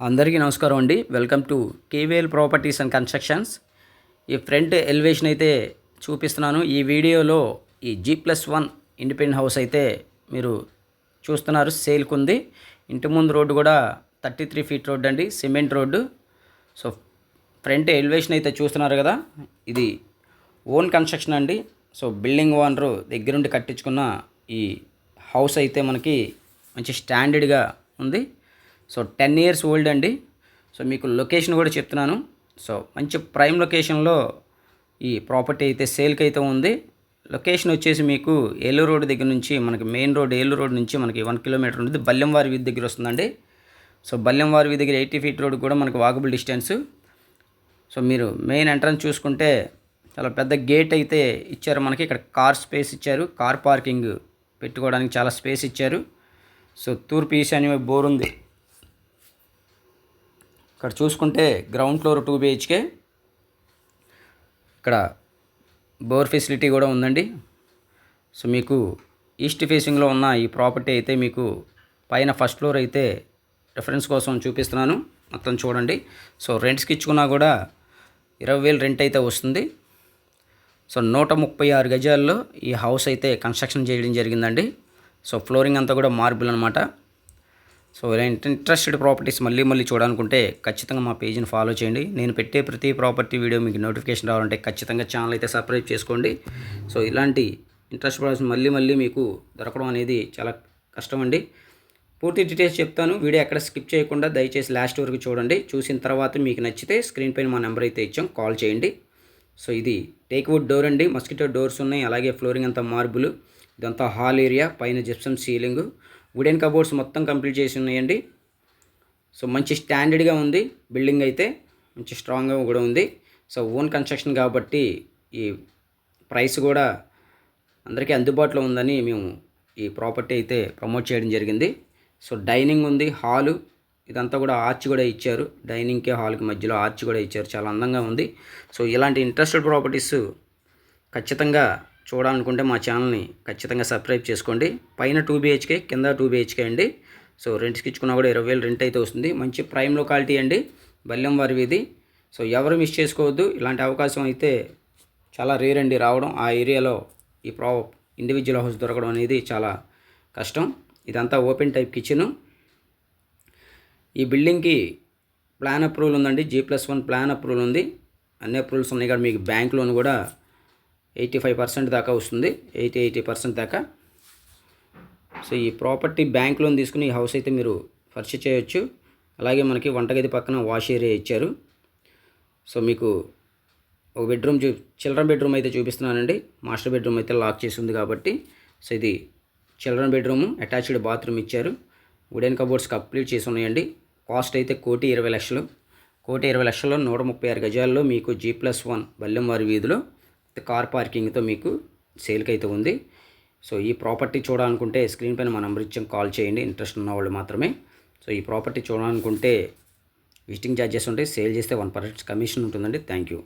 అందరికీ నమస్కారం అండి. Welcome to K V L properties and constructions ఈ ఫ్రంట్ ఎలివేషన్ అయితే చూపిస్తున్నాను. ఈ వీడియోలో ఈ G plus one independent house అయితే మీరు చూస్తున్నారు. సేల్కి ఉంది ఇంటి ముందు రోడ్డు కూడా థర్టీ త్రీ ఫీట్ రోడ్ అండి. Cement road. So front elevation అయితే చూస్తున్నారు కదా. ఇది ఓన్ కన్స్ట్రక్షన్ అండి. సో బిల్డింగ్ ఓనరు దగ్గరుండి కట్టించుకున్న ఈ హౌస్ అయితే మనకి మంచి స్టాండర్డ్గా ఉంది. సో టెన్ ఇయర్స్ ఓల్డ్ అండి. సో మీకు లొకేషన్ కూడా చెప్తున్నాను. సో మంచి ప్రైమ్ లొకేషన్లో ఈ ప్రాపర్టీ అయితే సేల్కి అయితే ఉంది. లొకేషన్ వచ్చేసి మీకు ఏలూరు రోడ్ దగ్గర నుంచి మనకి మెయిన్ రోడ్ ఏలూరు రోడ్ నుంచి మనకి వన్ కిలోమీటర్ ఉంటుంది. బల్లెంవారి వీధి దగ్గర వస్తుందండి. సో బల్లెంవారి వీధి దగ్గర ఎయిటీ ఫీట్ రోడ్ కూడా మనకి వాకబుల్ డిస్టెన్స్. సో మీరు మెయిన్ ఎంట్రన్స్ చూసుకుంటే చాలా పెద్ద గేట్ అయితే ఇచ్చారు మనకి. ఇక్కడ కార్ స్పేస్ ఇచ్చారు. కార్ పార్కింగ్ పెట్టుకోవడానికి చాలా స్పేస్ ఇచ్చారు. సో తూర్పు ఈశాన్య బోర్ ఉంది. ఇక్కడ చూసుకుంటే ground floor two B H K ఇక్కడ బోర్ ఫెసిలిటీ కూడా ఉందండి. సో మీకు ఈస్ట్ ఫేసింగ్లో ఉన్న ఈ ప్రాపర్టీ అయితే మీకు పైన ఫస్ట్ ఫ్లోర్ అయితే రెఫరెన్స్ కోసం చూపిస్తున్నాను. మొత్తం చూడండి. సో రెంట్స్కి ఇచ్చుకున్నా కూడా ఇరవై వేలు రెంట్ అయితే వస్తుంది. సో నూట ముప్పై ఆరు గజాల్లో ఈ హౌస్ అయితే కన్స్ట్రక్షన్ చేయడం జరిగిందండి. సో ఫ్లోరింగ్ అంతా కూడా మార్బుల్ అనమాట సో ఇలాంటి ఇంట్రెస్టెడ్ ప్రాపర్టీస్ మళ్ళీ మళ్ళీ చూడాలనుకుంటే ఖచ్చితంగా మా పేజీని ఫాలో చేయండి. నేను పెట్టే ప్రతి ప్రాపర్టీ వీడియో మీకు నోటిఫికేషన్ రావాలంటే ఖచ్చితంగా ఛానల్ అయితే సబ్స్క్రైబ్ చేసుకోండి. సో ఇలాంటి ఇంట్రెస్ట్ ప్రాపర్టీస్ మళ్ళీ మళ్ళీ మీకు దొరకడం అనేది చాలా కష్టం అండి. పూర్తి డీటెయిల్స్ చెప్తాను. వీడియో ఎక్కడ స్కిప్ చేయకుండా దయచేసి లాస్ట్ వరకు చూడండి. చూసిన తర్వాత మీకు నచ్చితే స్క్రీన్ పైన మా నెంబర్ అయితే ఇచ్చాం. కాల్ చేయండి. సో ఇది టేక్వుడ్ డోర్ అండి. మస్కిటో డోర్స్ ఉన్నాయి. అలాగే ఫ్లోరింగ్ అంతా మార్బుల్ ఇదంతా హాల్ ఏరియా పైన జిప్సమ్ సీలింగ్ వుడెన్ కబోర్డ్స్ మొత్తం కంప్లీట్ చేసి ఉన్నాయండి. సో మంచి స్టాండర్డ్గా ఉంది. బిల్డింగ్ అయితే మంచి స్ట్రాంగ్గా కూడా ఉంది. సో ఓన్ కన్స్ట్రక్షన్ కాబట్టి ఈ ప్రైస్ కూడా అందరికీ అందుబాటులో ఉందని మేము ఈ ప్రాపర్టీ అయితే ప్రమోట్ చేయడం జరిగింది. సో డైనింగ్ ఉంది హాలు ఇదంతా కూడా ఆర్చ్ కూడా ఇచ్చారు. డైనింగ్కి హాల్కి మధ్యలో ఆర్చ్ కూడా ఇచ్చారు. చాలా అందంగా ఉంది. సో ఇలాంటి ఇంట్రెస్టెడ్ ప్రాపర్టీస్ ఖచ్చితంగా చూడాలనుకుంటే మా ఛానల్ని ఖచ్చితంగా సబ్స్క్రైబ్ చేసుకోండి. పైన టూ బీహెచ్కే కింద టూ బీహెచ్కే అండి. సో రెంట్స్కి ఇచ్చుకున్నా కూడా ఇరవై వేలు రెంట్ అయితే వస్తుంది. మంచి ప్రైమ్ లొకాలిటీ అండి. బల్లెం వారి వీధి. సో ఎవరు మిస్ చేసుకోవద్దు. ఇలాంటి అవకాశం అయితే చాలా రేర్ అండి రావడం. ఆ ఏరియాలో ఈ ప్రా ఇండివిజువల్ హౌస్ దొరకడం అనేది చాలా కష్టం. ఇదంతా ఓపెన్ టైప్ కిచెన్ ఈ బిల్డింగ్కి ప్లాన్ అప్రూవల్ ఉందండి. G plus one plan approval ఉంది. అన్ని అప్రూవల్స్ ఉన్నాయి కాబట్టి మీకు బ్యాంక్ లోన్ కూడా ఎయిటీ ఫైవ్ పర్సెంట్ దాకా వస్తుంది. ఎయిటీ ఎయిటీ పర్సెంట్ దాకా. సో ఈ ప్రాపర్టీ బ్యాంక్ లోన్ తీసుకుని ఈ హౌస్ అయితే మీరు పర్చేజ్ చేయొచ్చు. అలాగే మనకి వంటగది పక్కన వాష్ ఏరియా ఇచ్చారు. సో మీకు ఒక బెడ్రూమ్ చూ చిల్డ్రన్ బెడ్రూమ్ అయితే చూపిస్తున్నానండి. మాస్టర్ బెడ్రూమ్ అయితే లాక్ చేసి ఉంది కాబట్టి. సో ఇది చిల్డ్రన్ బెడ్రూమ్ అటాచ్డ్ బాత్రూమ్ ఇచ్చారు. వుడెన్ కబోర్డ్స్ కంప్లీట్ చేసి ఉన్నాయండి. కాస్ట్ అయితే కోటి ఇరవై లక్షలు. కోటి ఇరవై లక్షల్లో నూట ముప్పై ఆరు గజాల్లో మీకు జీ ప్లస్ వన్ బల్లెంవారి వీధిలో కార్ పార్కింగ్తో మీకు సేల్కి అయితే ఉంది. సో ఈ ప్రాపర్టీ చూడాలనుకుంటే స్క్రీన్ పైన మా నంబర్ ఇచ్చాం కాల్ చేయండి. ఇంట్రెస్ట్ ఉన్న వాళ్ళు మాత్రమే. సో ఈ ప్రాపర్టీ చూడాలనుకుంటే విజిటింగ్ ఛార్జెస్ ఉంటాయి సేల్ చేస్తే వన్ పర్సెంట్ కమిషన్ ఉంటుందండి. Thank you.